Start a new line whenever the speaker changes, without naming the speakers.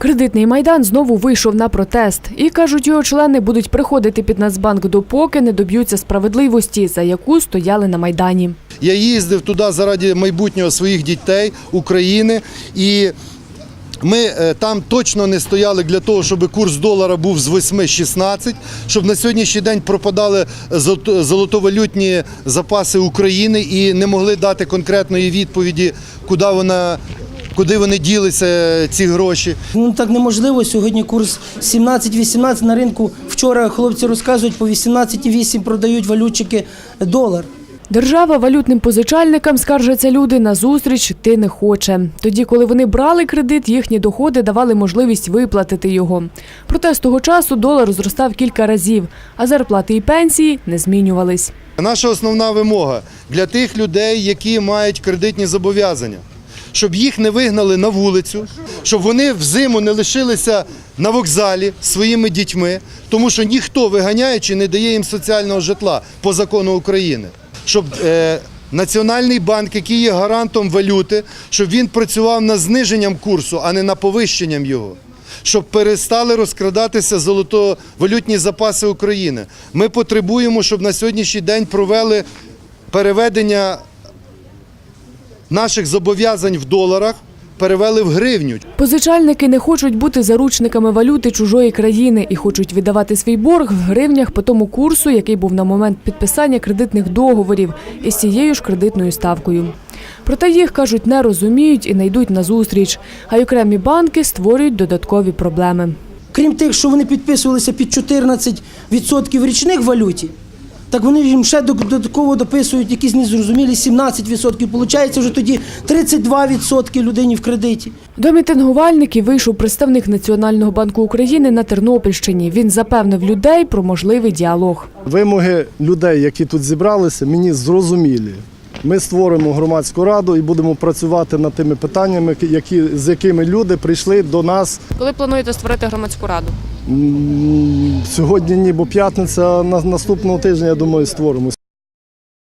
Кредитний майдан знову вийшов на протест. І кажуть, його члени будуть приходити під Нацбанк допоки не доб'ються справедливості, за яку стояли на майдані.
Я їздив туди заради майбутнього своїх дітей, України і. Ми е, там точно не стояли для того, щоб курс долара був з 8-16, щоб на сьогоднішній день пропадали золото- золотовалютні запаси України і не могли дати конкретної відповіді, куди вона. Куди вони ділися ці гроші?
Ну так неможливо. Сьогодні курс 17-18 на ринку. Вчора хлопці розказують, по 18,8 продають валютчики долар.
Держава валютним позичальникам, скаржаться люди, на зустріч йти не хоче. Тоді, коли вони брали кредит, їхні доходи давали можливість виплатити його. Проте з того часу долар зростав кілька разів, а зарплати і пенсії не змінювались.
Наша основна вимога для тих людей, які мають кредитні зобов'язання, щоб їх не вигнали на вулицю, щоб вони взиму не лишилися на вокзалі своїми дітьми, тому що ніхто виганяючи не дає їм соціального житла по закону України. Щоб е, Національний банк, який є гарантом валюти, щоб він працював над зниженням курсу, а не на повищенням його. Щоб перестали розкрадатися золотовалютні запаси України. Ми потребуємо, щоб на сьогоднішній день провели переведення наших зобов'язань в доларах, перевели в гривню.
Позичальники не хочуть бути заручниками валюти чужої країни і хочуть віддавати свій борг в гривнях по тому курсу, який був на момент підписання кредитних договорів із цією ж кредитною ставкою. Проте їх кажуть, не розуміють і не йдуть на зустріч, а й окремі банки створюють додаткові проблеми.
Крім тих, що вони підписувалися під 14% річних валюті, так вони їм ще додатково дописують якісь незрозумілі 17%. Получається вже тоді 32% людині в кредиті.
До мітингувальників вийшов представник Національного банку України на Тернопільщині. Він запевнив людей про можливий діалог.
Вимоги людей, які тут зібралися, мені зрозумілі. Ми створимо громадську раду і будемо працювати над тими питаннями, які, з якими люди прийшли до нас
Коли плануєте створити громадську раду?
Сьогодні, ніби п'ятниця, а на наступного тижня, я думаю, створимо.